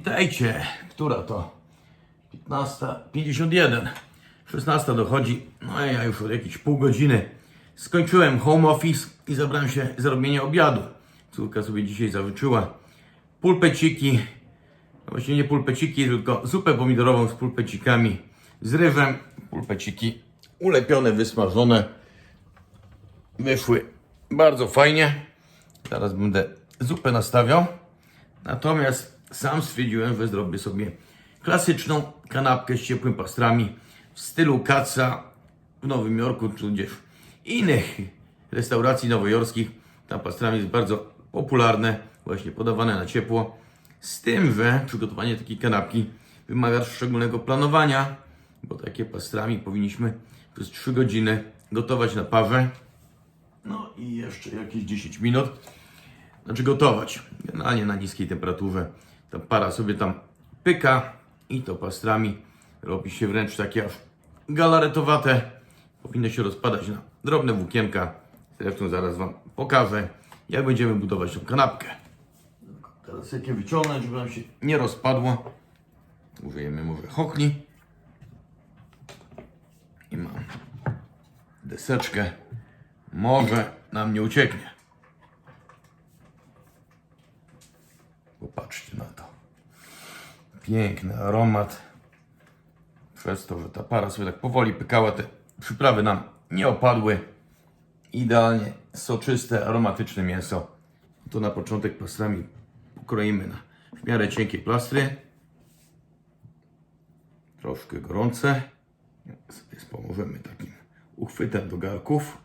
witajcie. Która to? 15.51. 16 dochodzi. No ja już od jakieś pół godziny skończyłem home office i zabrałem się za robienie obiadu. Córka sobie dzisiaj zawyczyła pulpeciki. No Właściwie nie pulpeciki, tylko zupę pomidorową z pulpecikami, z rybem. Pulpeciki ulepione, wysmażone. Wyszły bardzo fajnie. Teraz będę zupę nastawiał. Natomiast sam stwierdziłem, że zrobię sobie klasyczną kanapkę z ciepłymi pastrami w stylu kaca w Nowym Jorku, tudzież innych restauracji nowojorskich. Tam pastrami jest bardzo popularne, właśnie podawane na ciepło. Z tym, że przygotowanie takiej kanapki wymaga szczególnego planowania, bo takie pastrami powinniśmy przez 3 godziny gotować na parze. No i jeszcze jakieś 10 minut znaczy gotować. Generalnie na niskiej temperaturze. Ta para sobie tam pyka i to pastrami robi się wręcz takie aż galaretowate. Powinno się rozpadać na drobne włókienka. Zresztą zaraz Wam pokażę, jak będziemy budować tą kanapkę. Teraz jakie wyciągnąć, żeby nam się nie rozpadło. Użyjemy może chokli. I mam deseczkę. Może nam nie ucieknie. Popatrzcie na to. Piękny aromat. Przez to, że ta para sobie tak powoli pykała, te przyprawy nam nie opadły. Idealnie soczyste, aromatyczne mięso. To na początek plastrami pokroimy na w miarę cienkie plastry. Troszkę gorące. Sobie pomożemy takim uchwytem do garków.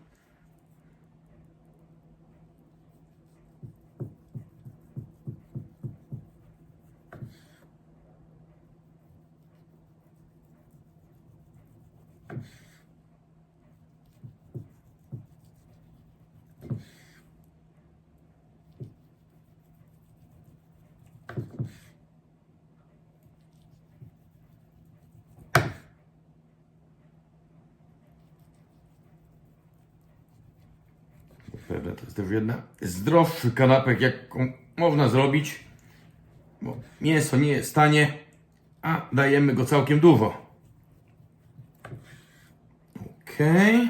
Pewnie to jest też jedna z zdrowszych kanapek, jaką można zrobić. Bo mięso nie jest tanie, a dajemy go całkiem dużo. Okej.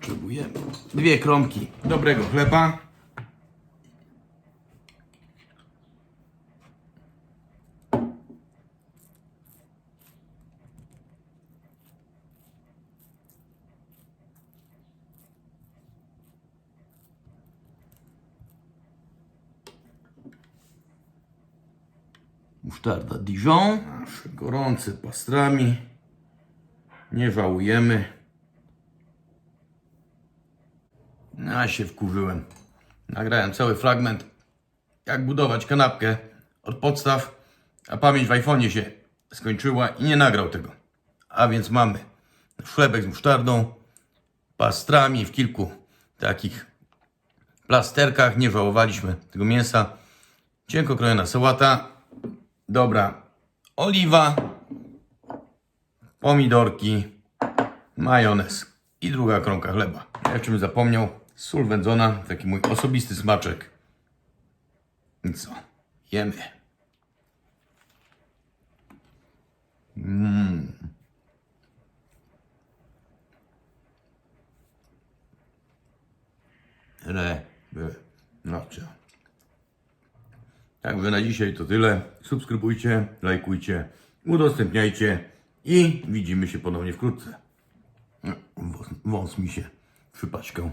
Potrzebujemy dwie kromki dobrego chleba. Musztarda Dijon. Nasze gorące pastrami. Nie żałujemy. Ja się wkurzyłem. Nagrałem cały fragment, jak budować kanapkę od podstaw, a pamięć w iPhone'ie się skończyła i nie nagrał tego. A więc mamy chlebek z musztardą, pastrami w kilku takich plasterkach. Nie żałowaliśmy tego mięsa. Cienko krojona sałata, dobra oliwa, pomidorki, majonez i druga kromka chleba. Ja czym zapomniał, sól wędzona, taki mój osobisty smaczek. I co? Jemy. Mmm. Rewelacja. Jakby na dzisiaj to tyle. Subskrybujcie, lajkujcie, udostępniajcie i widzimy się ponownie wkrótce. Wąs, mi się przypaczkał.